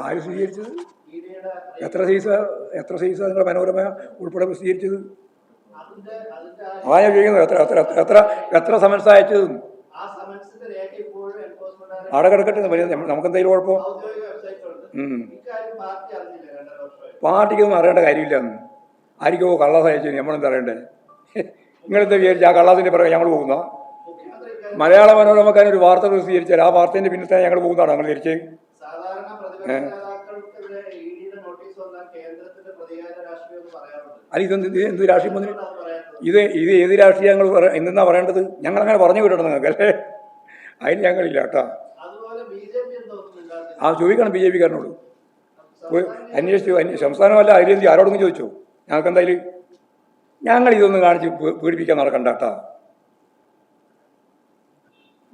ആര് സ്വീകരിച്ചത്? എത്ര സൈസ് എത്ര സൈസ് നിങ്ങളുടെ മനോരമ ഉൾപ്പെടെ പ്രസിദ്ധീകരിച്ചത്? ആ- ഞാൻ ചോദിക്കുന്നത്. എത്ര എത്ര എത്ര എത്ര സമൻസ് അയച്ചത്? അവിടെ കിടക്കട്ടെ നമുക്ക് എന്തെങ്കിലും കുഴപ്പം. പാർട്ടിക്കൊന്നും അറിയേണ്ട കാര്യമില്ല എന്ന് ആർക്കോ കള്ളാസ് അയച്ചു നമ്മളെന്താ അറിയണ്ടേ? നിങ്ങളെന്താ വിചാരിച്ച ആ കള്ളാസിന്റെ പിറകെ ഞങ്ങൾ പോകുന്ന? മലയാള മനോരമക്കാരൻ ഒരു വാർത്ത പ്രസിദ്ധീകരിച്ചാൽ ആ വാർത്തേന്റെ പിന്നത്തെ ഞങ്ങൾ പോകുന്നതാണ് ഞങ്ങൾ തിരിച്ച് സാധാരണ പ്രതിപക്ഷ നേതാക്കൾക്കെതിരെ ഇ ഡിയുടെ നോട്ടീസ് വന്നാൽ കേന്ദ്രത്തിന്റെ പ്രതികാര രാഷ്ട്രീയം എന്ന് പറയാറുണ്ട്. അത് ഇതെന്ത് ഇത് എന്ത് രാഷ്ട്രീയം വന്നിട്ട് ഇത് ഇത് ഏത് രാഷ്ട്രീയങ്ങൾ ഇന്നെന്നാ പറയേണ്ടത്? ഞങ്ങൾ അങ്ങനെ പറഞ്ഞു വിടണം നിങ്ങൾക്ക് അല്ലേ? അതിന് ഞങ്ങളില്ല കേട്ടോ. എന്തോന്നും ആ ചോദിക്കണം ബി ജെ പിക്കാരനോട്. പോയി അന്വേഷിച്ചു സംസ്ഥാനമല്ല എന്ത് ആരോടൊന്നും ചോദിച്ചു? ഞങ്ങൾക്ക് എന്തായാലും ഞങ്ങൾ ഇതൊന്നും കാണിച്ച് പീഡിപ്പിക്കാൻ നടക്കണ്ട കേട്ടോ.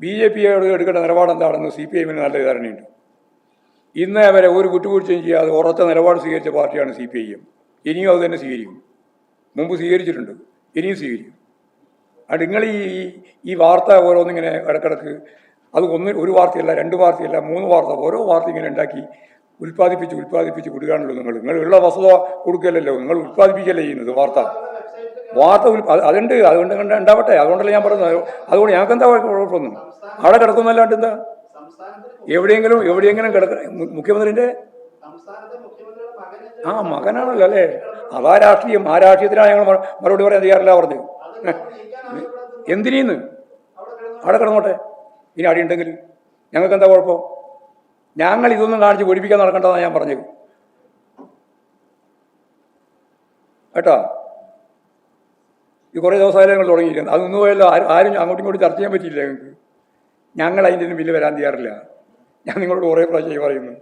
ബി ജെ പിയോട് എടുക്കേണ്ട നിലപാട് എന്താണെന്ന് സി പി എമ്മിന് നല്ല ധാരണയുണ്ട്. ഇന്നേ വരെ ഒരു വിട്ടുവീഴ്ചയും ചെയ്യാതെ ഉറച്ച നിലപാട് സ്വീകരിച്ച പാർട്ടിയാണ് സി പി ഐ എം. ഇനിയും അത് തന്നെ സ്വീകരിക്കും. മുമ്പ് സ്വീകരിച്ചിട്ടുണ്ട്. ഇനിയും സ്വീകരിക്കും. അത് നിങ്ങൾ ഈ ഈ- വാർത്ത ഓരോന്നിങ്ങനെ ഇടക്കിടക്ക് അത് ഒന്ന് ഒരു വാർത്തയല്ല രണ്ട് വാർത്തയല്ല മൂന്ന് വാർത്ത ഓരോ വാർത്ത ഇങ്ങനെ ഉണ്ടാക്കി ഉൽപ്പാദിപ്പിച്ച് ഉൽപ്പാദിപ്പിച്ച് കൊടുക്കുകയാണല്ലോ നിങ്ങൾ. നിങ്ങൾ ഉള്ള വസ്തുത കൊടുക്കലല്ലോ നിങ്ങൾ ഉൽപ്പാദിപ്പിക്കല്ലേ ചെയ്യുന്നത് വാർത്ത. വാർത്ത അതുണ്ട്. അതുകൊണ്ട് ഉണ്ടാവട്ടെ. അതുകൊണ്ടല്ലേ ഞാൻ പറയുന്നത്. അതുകൊണ്ട് ഞങ്ങൾക്ക് എന്താ കുഴപ്പമൊന്നും അവിടെ കിടക്കുന്നല്ലാണ്ട് എന്താ? എവിടെയെങ്കിലും എവിടെയെങ്കിലും കിടക്ക മുഖ്യമന്ത്രിന്റെ? ആ മകനാണല്ലോ അല്ലേ? അതാ രാഷ്ട്രീയം. ആ രാഷ്ട്രീയത്തിലാണ് ഞങ്ങൾ മറുപടി പറയാൻ തയ്യാറില്ല പറഞ്ഞു എന്തിനീന്ന്? അവിടെ കിടന്നു കിടന്നോട്ടെ. ഇനി അടി ഉണ്ടെങ്കിൽ ഞങ്ങൾക്ക് എന്താ കുഴപ്പം? ഞങ്ങൾ ഇതൊന്നും കാണിച്ച് ഒഴിപ്പിക്കാൻ നടക്കേണ്ടതാണ് ഞാൻ പറഞ്ഞത്. കേട്ടോ? ഈ കുറേ ദിവസമായാലും ഞങ്ങൾ തുടങ്ങിയിരിക്കുന്നത്. അത് ഒന്നും പോയല്ലോ ആരും ആരും അങ്ങോട്ടും ഇങ്ങോട്ടും ചർച്ച ചെയ്യാൻ പറ്റിയില്ല ഞങ്ങൾക്ക്. ഞങ്ങൾ അതിന്റെ ഒന്നും ബില്ല് വരാൻ തയ്യാറില്ല. ഞാൻ നിങ്ങളോട് കുറേ പ്രാവശ്യം പറയുന്നു.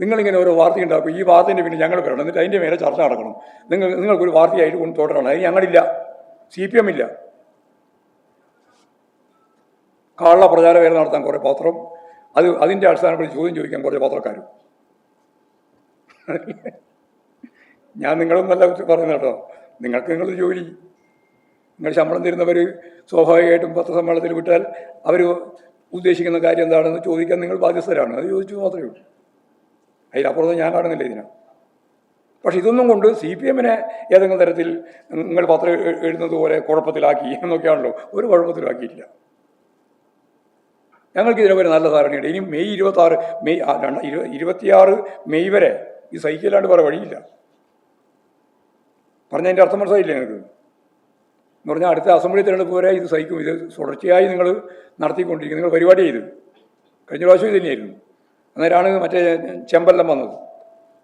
നിങ്ങളിങ്ങനെ ഓരോ വാർത്ത ഉണ്ടാക്കും. ഈ വാർത്തേന്റെ പിന്നെ ഞങ്ങൾ വരണം എന്നിട്ട് അതിന്റെ മേലെ ചർച്ച നടക്കണം. നിങ്ങൾ നിങ്ങൾക്കൊരു വാർത്തയായിട്ട് കൊണ്ട് തുടരണം അതിന് ഞങ്ങളില്ല. സി പി എം ഇല്ല. കള്ള പ്രചാരവേല നടത്താൻ കുറേ പത്രം. അത് അതിന്റെ അടിസ്ഥാനത്തിൽ ചോദ്യം ചോദിക്കാൻ കുറേ പത്രക്കാരും. ഞാൻ നിങ്ങളൊന്നല്ല പറയുന്നത് കേട്ടോ. നിങ്ങൾക്ക് നിങ്ങളൊരു ജോലി. നിങ്ങൾ ശമ്പളം തരുന്നവർ സ്വാഭാവികമായിട്ടും പത്രസമ്മേളനത്തിൽ വിട്ടാൽ അവർ ഉദ്ദേശിക്കുന്ന കാര്യം എന്താണെന്ന് ചോദിക്കാൻ നിങ്ങൾ ബാധ്യസ്ഥരാണ്. അത് ചോദിച്ചു മാത്രമേ ഉള്ളൂ. അതിനപ്പുറത്ത് ഞാൻ കാണുന്നില്ല ഇതിനാണ് പക്ഷെ ഇതൊന്നും കൊണ്ട് സി പി എമ്മിനെ ഏതെങ്കിലും തരത്തിൽ നിങ്ങൾ പത്രം എഴുതുന്നത് പോലെ കുഴപ്പത്തിലാക്കി എന്നൊക്കെയാണല്ലോ. ഒരു കുഴപ്പത്തിലാക്കിയിട്ടില്ല. ഞങ്ങൾക്ക് ഇതിനെ വരെ നല്ല ധാരണയുണ്ട്. ഇനി മെയ് ഇരുപത്തി ആറ് മെയ് ഇരുപത്തിയാറ് മെയ് വരെ ഈ സഹിക്കില്ലാണ്ട് വേറെ വഴിയില്ല. പറഞ്ഞതിന്റെ അർത്ഥം മനസ്സിലായില്ലേ നിങ്ങൾക്ക്? എന്ന് പറഞ്ഞാൽ അടുത്ത അസംബ്ലി തിരഞ്ഞെടുപ്പ് വരെ ഇത് സഹിക്കും. ഇത് തുടർച്ചയായി നിങ്ങൾ നടത്തിക്കൊണ്ടിരിക്കും നിങ്ങൾ പരിപാടി ചെയ്തു. കഴിഞ്ഞ പ്രാവശ്യം ഇത് തന്നെയായിരുന്നു അന്നേരമാണ് മറ്റേ ചെമ്പല്ലം വന്നത്.